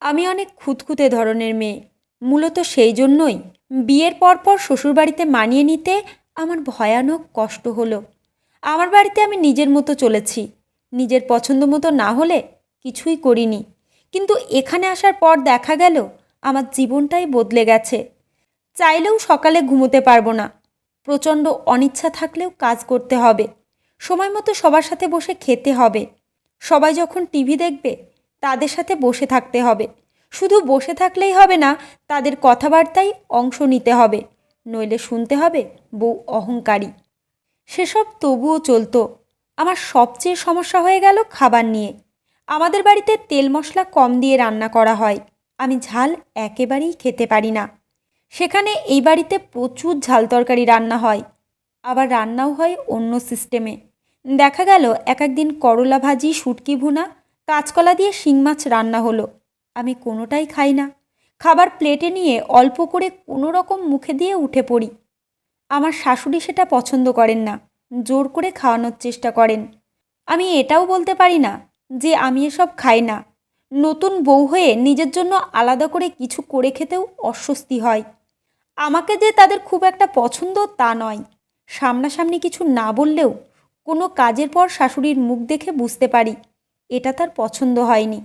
আমি অনেক খুঁতখুঁতে ধরনের মেয়ে। মূলত সেই জন্যই বিয়ের পর পর শ্বশুরবাড়িতে মানিয়ে নিতে আমার ভয়ানক কষ্ট হলো। আমার বাড়িতে আমি নিজের মতো চলেছি। নিজের পছন্দ মতো না হলে কিছুই করিনি। কিন্তু এখানে আসার পর দেখা গেল, আমার জীবনটাই বদলে গেছে। চাইলেও সকালে ঘুমোতে পারব না। প্রচণ্ড অনিচ্ছা থাকলেও কাজ করতে হবে। সময় মতো সবার সাথে বসে খেতে হবে। সবাই যখন টিভি দেখবে তাদের সাথে বসে থাকতে হবে। শুধু বসে থাকলেই হবে না, তাদের কথাবার্তায় অংশ নিতে হবে। নইলে শুনতে হবে বউ অহংকারী। সেসব তবুও চলতো। আমার সবচেয়ে সমস্যা হয়ে গেল খাবার নিয়ে। আমাদের বাড়িতে তেল মশলা কম দিয়ে রান্না করা হয়। আমি ঝাল একেবারেই খেতে পারি না। সেখানে এই বাড়িতে প্রচুর ঝাল তরকারি রান্না হয়। আবার রান্নাও হয় অন্য সিস্টেমে। দেখা গেল, এক একদিন করলা ভাজি, শুটকি ভুনা কাঁচকলা দিয়ে শিং মাছ রান্না হলো। আমি কোনোটাই খাই না। খাবার প্লেটে নিয়ে অল্প করে কোনো রকম মুখে দিয়ে উঠে পড়ি। আমার শাশুড়ি সেটা পছন্দ করেন না। জোর করে খাওয়ানোর চেষ্টা করেন। আমি এটাও বলতে পারি না যে আমি এসব খাই না। নতুন বউ হয়ে নিজের জন্য আলাদা করে কিছু করে খেতেও অস্বস্তি হয়। আমাকে যে তাদের খুব একটা পছন্দ তা নয়। সামনাসামনি কিছু না বললেও কোনো কাজের পর শাশুড়ির মুখ দেখে বুঝতে পারি। এটা তার পছন্দ হয়নি।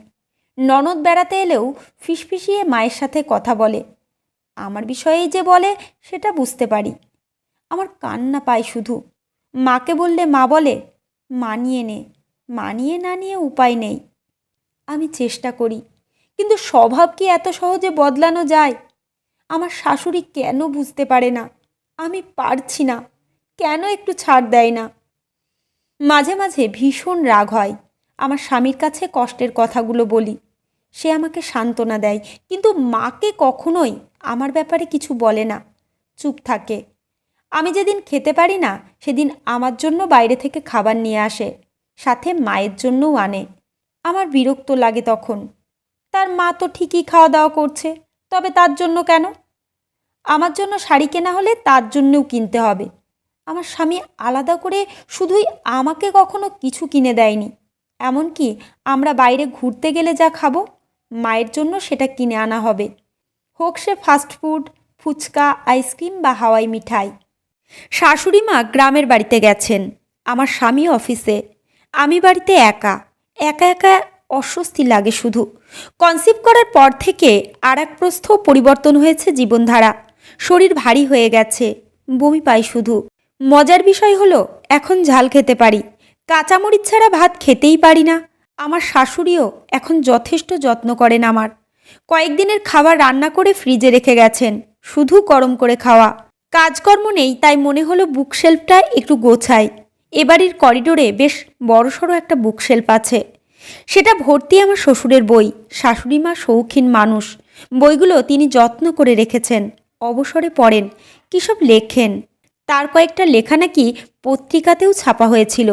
ননদ বেড়াতে এলেও ফিসফিসিয়ে মায়ের সাথে কথা বলে। আমার বিষয়েই যে বলে, সেটা বুঝতে পারি। আমার কান্না পায় শুধু। মাকে বললে মা বলে, মানিয়ে নে। মানিয়ে না নিয়ে উপায় নেই। আমি চেষ্টা করি। কিন্তু স্বভাব কি এত সহজে বদলানো যায়? আমার শাশুড়ি কেন বুঝতে পারে না? আমি পারছি না। কেন একটু ছাড় দেয় না? মাঝে মাঝে ভীষণ রাগ হয়। আমার স্বামীর কাছে কষ্টের কথাগুলো বলি। সে আমাকে সান্ত্বনা দেয়, কিন্তু মাকে কখনোই আমার ব্যাপারে কিছু বলে না। চুপ থাকে। আমি যেদিন খেতে পারি না, সেদিন আমার জন্য বাইরে থেকে খাবার নিয়ে আসে, সাথে মায়ের জন্যও আনে। আমার বিরক্ত লাগে তখন। তার মা তো ঠিকই খাওয়া দাওয়া করছে, তবে তার জন্য কেন? আমার জন্য শাড়ি কেনা হলে তার জন্যও কিনতে হবে। আমার স্বামী আলাদা করে শুধুই আমাকে কখনো কিছু কিনে দেয়নি। এমনকি আমরা বাইরে ঘুরতে গেলে যা খাব, মায়ের জন্য সেটা কিনে আনা হবে। হোক সে ফাস্টফুড ফুচকা, আইসক্রিম বা হাওয়াই মিঠাই। শাশুড়ি মা গ্রামের বাড়িতে গেছেন, আমার স্বামী অফিসে। আমি বাড়িতে একা একা একা অস্বস্তি লাগে শুধু। কনসিভ করার পর থেকে আর এক প্রস্থ পরিবর্তন হয়েছে জীবনধারা। শরীর ভারী হয়ে গেছে, বমি পাই শুধু। মজার বিষয় হলো, এখন ঝাল খেতে পারি। কাঁচামরিচ ছাড়া ভাত খেতেই পারি না। আমার শাশুড়িও এখন যথেষ্ট যত্ন করেন আমার। কয়েকদিনের খাবার রান্না করে ফ্রিজে রেখে গেছেন, শুধু গরম করে খাওয়া। কাজকর্ম নেই, তাই মনে হলো বুকশেলফটা একটু গোছাই। এবাড়ির করিডোরে বেশ বড়সড় একটা বুকশেলফ আছে। সেটা ভর্তি আমার শ্বশুরের বই শাশুড়ি মা শৌখিন মানুষ। বইগুলো তিনি যত্ন করে রেখেছেন, অবসরে পড়েন কী সব লেখেন? তার কয়েকটা লেখা নাকি পত্রিকাতেও ছাপা হয়েছিল।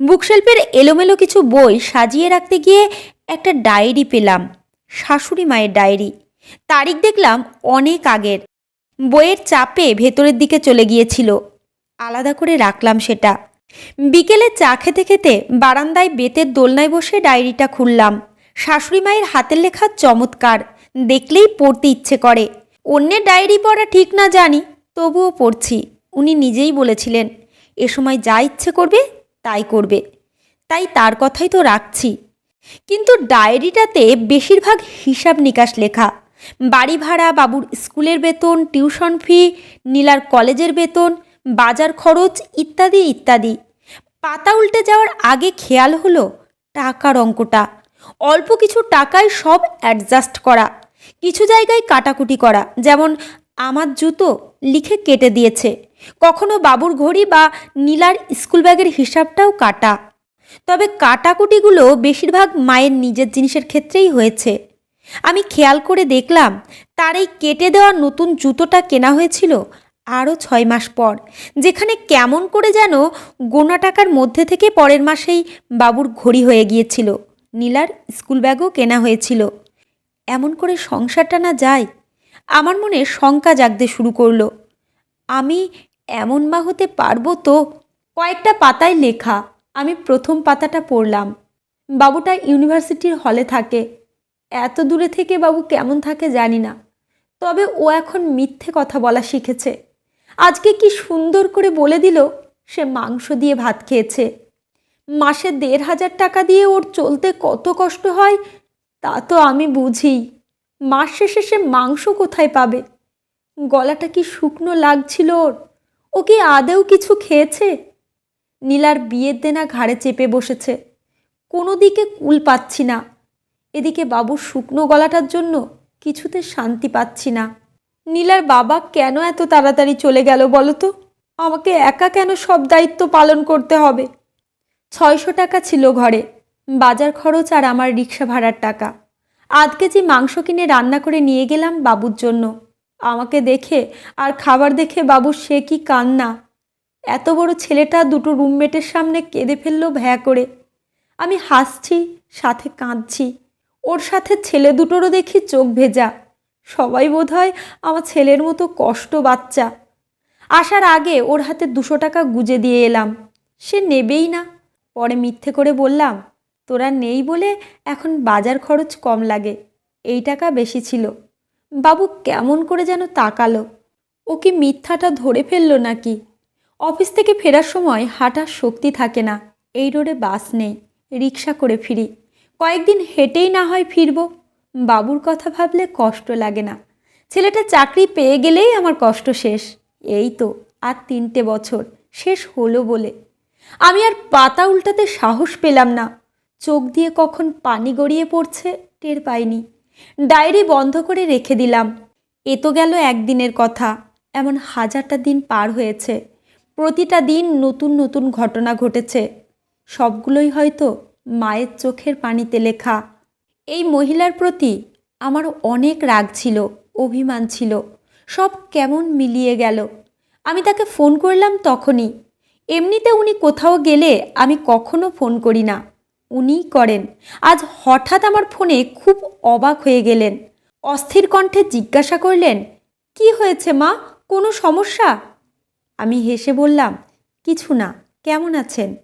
বুকশেল্পের এলোমেলো কিছু বই সাজিয়ে রাখতে গিয়ে একটা ডায়েরি পেলাম, শাশুড়ি মায়ের ডায়েরি। তারিখ দেখলাম অনেক আগের। বইয়ের চাপে ভেতরের দিকে চলে গিয়েছিল। আলাদা করে রাখলাম সেটা। বিকেলে চা খেতে খেতে বারান্দায় বেতের দোলনায় বসে ডায়েরিটা খুললাম। শাশুড়ি মায়ের হাতের লেখা চমৎকার, দেখলেই পড়তে ইচ্ছে করে। অন্যের ডায়েরি পড়া ঠিক না জানি, তবুও পড়ছি, উনি নিজেই বলেছিলেন, এ সময় যা ইচ্ছে করবে তাই করবে। তাই তার কথাই তো রাখছি। কিন্তু ডায়েরিটাতে বেশিরভাগ হিসাব নিকাশ লেখা। বাড়ি ভাড়া, বাবুর স্কুলের বেতন, টিউশন ফি, নীলার কলেজের বেতন, বাজার খরচ ইত্যাদি ইত্যাদি। পাতা উল্টে যাওয়ার আগে খেয়াল হলো টাকার অঙ্কটা। অল্প কিছু টাকায় সব অ্যাডজাস্ট করা। কিছু জায়গায় কাটাকুটি করা। যেমন, আমার জুতো লিখে কেটে দিয়েছে। কখনো বাবুর ঘড়ি বা নীলার স্কুল ব্যাগের হিসাবটাও কাটা। তবে কাটাকুটিগুলো বেশিরভাগ মায়ের নিজের জিনিসের ক্ষেত্রেই হয়েছে। আমি খেয়াল করে দেখলাম, তার এই কেটে দেওয়া নতুন জুতোটা কেনা হয়েছিল আরও ছয় মাস পর, যেখানে কেমন করে যেন গোনা টাকার মধ্যে থেকে পরের মাসেই বাবুর ঘড়ি হয়ে গিয়েছিল, নীলার স্কুল ব্যাগও কেনা হয়েছিল। এমন করে সংসারটা না যায়, আমার মনে শঙ্কা জাগতে শুরু করল। আমি এমন মা হতে পারব তো? কয়েকটা পাতায় লেখা, আমি প্রথম পাতাটা পড়লাম। বাবুটা ইউনিভার্সিটির হলে থাকে। এত দূরে থেকে বাবু কেমন থাকে জানি না। তবে ও এখন মিথ্যে কথা বলা শিখেছে। আজকে কি সুন্দর করে বলে দিল, সে মাংস দিয়ে ভাত খেয়েছে। মাসে দেড় হাজার টাকা দিয়ে ওর চলতে কত কষ্ট হয়, তা তো আমি বুঝি। মাস শেষে সে মাংস কোথায় পাবে? গলাটা কি শুকনো লাগছিল ওর? ও কি আদেও কিছু খেয়েছে? নীলার বিয়ের দেনা ঘাড়ে চেপে বসেছে। কোনো দিকে কুল পাচ্ছি না। এদিকে বাবুর শুকনো গলাটার জন্য কিছুতে শান্তি পাচ্ছি না। নীলার বাবা কেন এত তাড়াতাড়ি চলে গেল বলো তো? আমাকে একা কেন সব দায়িত্ব পালন করতে হবে? ছয়শো টাকা ছিল ঘরে, বাজার খরচ আর আমার রিক্সা ভাড়ার টাকা। আধ কেজি মাংস কিনে রান্না করে নিয়ে গেলাম বাবুর জন্য। আমাকে দেখে আর খাবার দেখে বাবু সে কি কান্না। এত বড় ছেলেটা দুটো রুমমেটের সামনে কেঁদে ফেলল ভ্যা করে। আমি হাসছি, সাথে কাঁদছি। ওর সাথে ছেলে দুটোরও দেখি চোখ ভেজা। সবাই বোধ হয় আমার ছেলের মতো কষ্ট বাচ্চা। আসার আগে ওর হাতে দুশো টাকা গুজে দিয়ে এলাম। সে নেবেই না। পরে মিথ্যে করে বললাম, তোরা নেই বলে এখন বাজার খরচ কম লাগে। এই টাকা বেশি ছিল। বাবু কেমন করে যেন তাকালো। ও কি মিথ্যাটা ধরে ফেলল নাকি? অফিস থেকে ফেরার সময় হাঁটার শক্তি থাকে না। এই রোডে বাস নেই, রিক্সা করে ফিরি। কয়েকদিন হেঁটেই না হয় ফিরবো। বাবুর কথা ভাবলে কষ্ট লাগে না। ছেলেটা চাকরি পেয়ে গেলেই আমার কষ্ট শেষ। এই তো আর তিনটে বছর, শেষ হলো বলে। আমি আর পাতা উল্টাতে সাহস পেলাম না। চোখ দিয়ে কখন পানি গড়িয়ে পড়ছে টের পাইনি। ডায়েরি বন্ধ করে রেখে দিলাম। এ তো গেল একদিনের কথা। এমন হাজারটা দিন পার হয়েছে। প্রতিটা দিন নতুন নতুন ঘটনা ঘটেছে। সবগুলোই হয়তো মায়ের চোখের পানিতে লেখা। এই মহিলার প্রতি আমার অনেক রাগ ছিল, অভিমান ছিল। সব কেমন মিলিয়ে গেল। আমি তাকে ফোন করলাম তখনই। এমনিতে উনি কোথাও গেলে আমি কখনো ফোন করি না। উনিই করেন। আজ হঠাৎ আমার ফোনে খুব অবাক হয়ে গেলেন। অস্থির কণ্ঠে জিজ্ঞাসা করলেন, কি হয়েছে মা? কোনো সমস্যা? আমি হেসে বললাম, কিছু না, কেমন আছেন?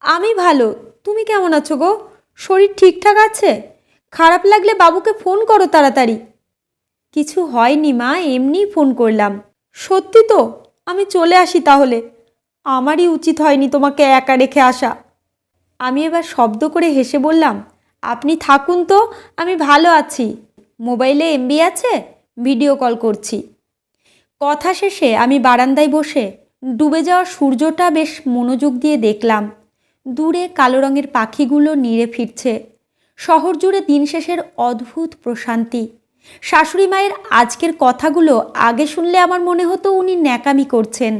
আমি ভালো, তুমি কেমন আছো গো? শরীর ঠিকঠাক আছে? খারাপ লাগলে বাবুকে ফোন করো তাড়াতাড়ি। কিছু হয়নি মা, এমনিই ফোন করলাম। সত্যি তো? আমি চলে আসি তাহলে। আমারই উচিত হয়নি তোমাকে একা রেখে আসা। আমি এবার শব্দ করে হেসে বললাম, আপনি থাকুন তো, আমি ভালো আছি। মোবাইলে এমবি আছে, ভিডিও কল করছি। কথা শেষে আমি বারান্দায় বসে ডুবে যাওয়া সূর্যটা বেশ মনোযোগ দিয়ে দেখলাম। দূরে কালো রঙের পাখিগুলো নিড়ে ফিরছে। শহর জুড়ে দিন শেষের অদ্ভুত প্রশান্তি। শাশুড়ি মায়ের আজকের কথাগুলো আগে শুনলে আমার মনে হতো উনি ন্যাকামি করছেন।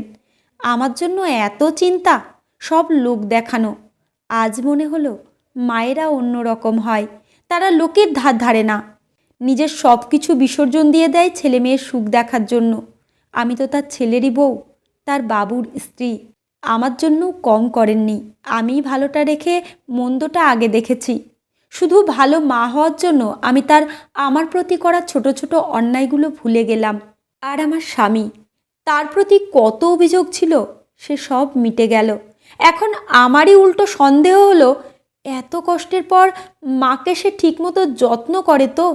আমার জন্য এত চিন্তা, সব লোক দেখানো। আজ মনে হলো মায়েরা অন্য রকম হয়, তারা লোকের ধার ধারে না। নিজের সব কিছু বিসর্জন দিয়ে দেয় ছেলে মেয়ের সুখ দেখার জন্য। আমি তো তার ছেলেরই বউ, তার বাবুর স্ত্রী। আমার জন্য কম করেননি। আমি ভালোটা রেখে মন্দটা আগে দেখেছি। শুধু ভালো মা হওয়ার জন্য আমি তার আমার প্রতি করা ছোট ছোট অন্যায়গুলো ভুলে গেলাম। আর আমার স্বামী, তার প্রতি কত অভিযোগ ছিল, সে সব মিটে গেল। এখন আমারই উল্টো সন্দেহ হলো, এত কষ্টের পর মাকে সে ঠিকমতো যত্ন করে তো?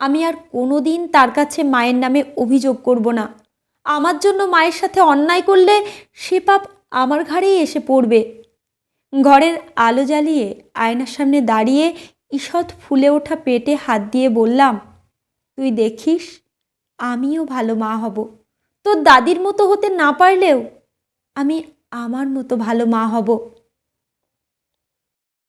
আমি আর কোনো দিন তার কাছে মায়ের নামে অভিযোগ করব না। আমার জন্য মায়ের সাথে অন্যায় করলে সে পাপ আমার ঘাড়েই এসে পড়বে। ঘরের আলো জ্বালিয়ে আয়নার সামনে দাঁড়িয়ে ঈষৎ ফুলে ওঠা পেটে হাত দিয়ে বললাম, তুই দেখিস, আমিও ভালো মা হব। তোর দাদির মতো হতে না পারলেও আমি আমার মতো ভালো মা হব।